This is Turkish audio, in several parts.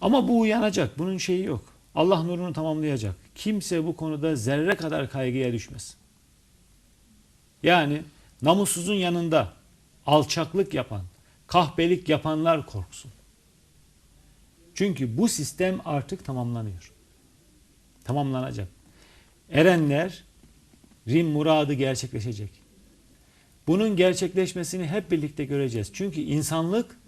Ama bu uyanacak. Bunun şeyi yok. Allah nurunu tamamlayacak. Kimse bu konuda zerre kadar kaygıya düşmesin. Yani namussuzun yanında alçaklık yapan, kahpelik yapanlar korksun. Çünkü bu sistem artık tamamlanıyor. Tamamlanacak. Erenler rim muradı gerçekleşecek. Bunun gerçekleşmesini hep birlikte göreceğiz. Çünkü insanlık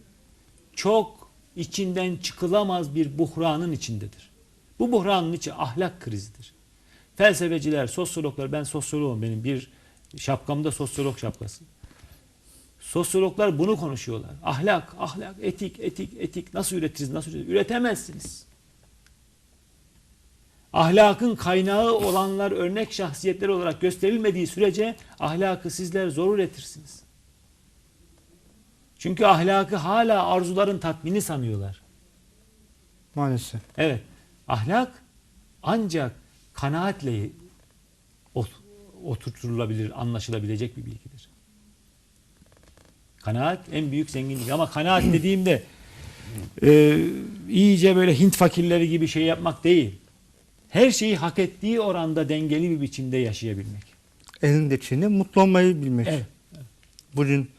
çok içinden çıkılamaz bir buhranın içindedir. Bu buhranın içi ahlak krizidir. Felsefeciler, sosyologlar, ben sosyoloğum benim bir şapkamda sosyolog şapkası. Sosyologlar bunu konuşuyorlar. Ahlak, ahlak, etik, etik, etik. Nasıl üretiriz, nasıl üretiriz? Üretemezsiniz. Ahlakın kaynağı olanlar örnek şahsiyetler olarak gösterilmediği sürece ahlakı sizler zor üretirsiniz. Çünkü ahlakı hala arzuların tatmini sanıyorlar. Maalesef. Evet, ahlak ancak kanaatle ot- oturtulabilir, anlaşılabilecek bir bilgidir. Kanaat en büyük zenginlik ama kanaat dediğimde e, iyice böyle Hint fakirleri gibi şey yapmak değil. Her şeyi hak ettiği oranda dengeli bir biçimde yaşayabilmek. Elindekini mutlu olmayı bilmek. Evet. Bugün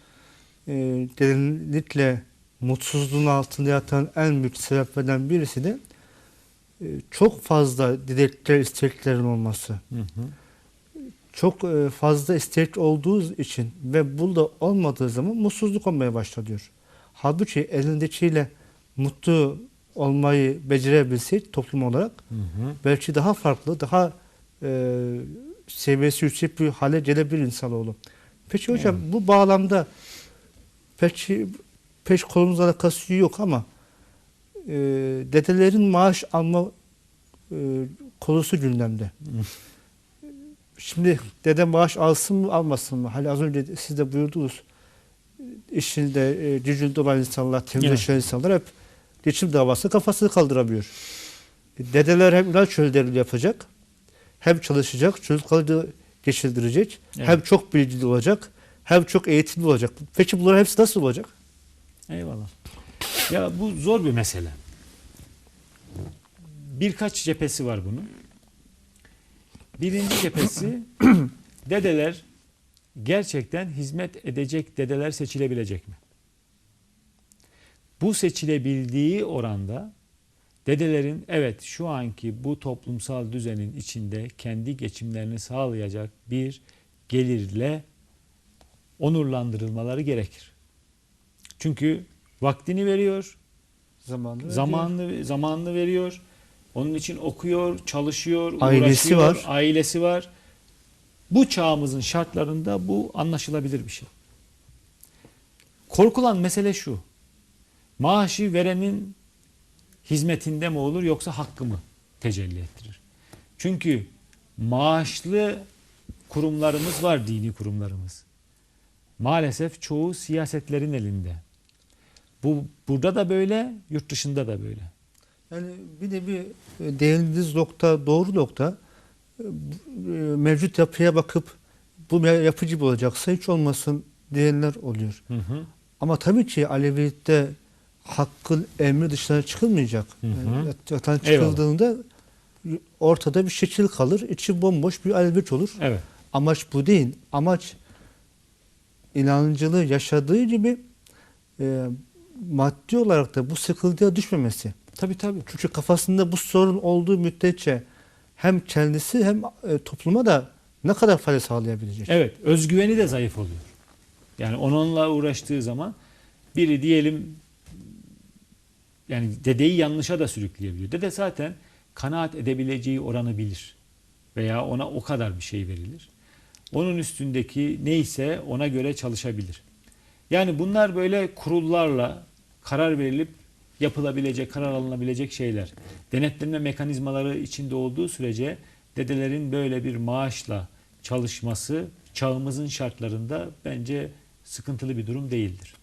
e, derinlikle mutsuzluğun altında yatan en büyük sebeplerden birisi de e, çok fazla dilekler, isteklerin olması. Hı hı. Çok e, fazla istek olduğu için ve bu da olmadığı zaman mutsuzluk olmaya başlıyor. Halbuki elindekiyle mutlu olmayı becerebilsek toplum olarak Hı hı. belki daha farklı, daha e, seviyesi yüksek bir hale gelebilir insanoğlu. Peki hocam bu bağlamda peki peş konumuzla alakası yok ama e, dedelerin maaş alma e, konusu gündemde. Şimdi dede maaş alsın mı almasın mı? Hani az önce siz de buyurdunuz. İşinde e, gücünde olan insanlar, temizleşen insanlar hep geçim davası kafasını kaldıramıyor. E, Dedeler hem ilaç çöllerini yapacak, hem çalışacak, çocukları geçirdirecek, Evet. hem çok bilgili olacak, hem çok eğitimli olacak. Peki bunların hepsi nasıl olacak? Eyvallah. Ya bu zor bir mesele. Birkaç cephesi var bunun. Birinci cephesi dedeler gerçekten hizmet edecek dedeler seçilebilecek mi? Bu seçilebildiği oranda dedelerin evet şu anki bu toplumsal düzenin içinde kendi geçimlerini sağlayacak bir gelirle onurlandırılmaları gerekir. Çünkü vaktini veriyor, Zamanlı. zamanını zamanını veriyor. Onun için okuyor, çalışıyor, Ailesi uğraşıyor, var. ailesi var. Bu çağımızın şartlarında bu anlaşılabilir bir şey. Korkulan mesele şu. Maaşı verenin hizmetinde mi olur yoksa hakkı mı tecelli ettirir? Çünkü maaşlı kurumlarımız var, dini kurumlarımız. Maalesef çoğu siyasetlerin elinde. Bu burada da böyle, yurt dışında da böyle. Yani bir de bir e, değindiğiniz nokta doğru nokta. E, Mevcut yapıya bakıp bu yapı gibi olacaksa hiç olmasın diyenler oluyor. Hı hı. Ama tabii ki Alevilikte hakkın emri dışına çıkılmayacak. Hı hı. Yani zaten çıkıldığında ortada bir şekil kalır. içi bomboş bir Alevit olur. Evet. Amaç bu değil. Amaç inancını yaşadığı gibi e, maddi olarak da bu sıkıntıya düşmemesi. Tabii tabii. Çünkü kafasında bu sorun olduğu müddetçe hem kendisi hem e, topluma da ne kadar fayda sağlayabilecek. Evet, özgüveni de zayıf oluyor. Yani onunla uğraştığı zaman biri diyelim yani dedeyi yanlışa da sürükleyebiliyor. Dede zaten kanaat edebileceği oranı bilir. Veya ona o kadar bir şey verilir. Onun üstündeki neyse ona göre çalışabilir. Yani bunlar böyle kurullarla karar verilip yapılabilecek, karar alınabilecek şeyler. Denetleme mekanizmaları içinde olduğu sürece dedelerin böyle bir maaşla çalışması çağımızın şartlarında bence sıkıntılı bir durum değildir.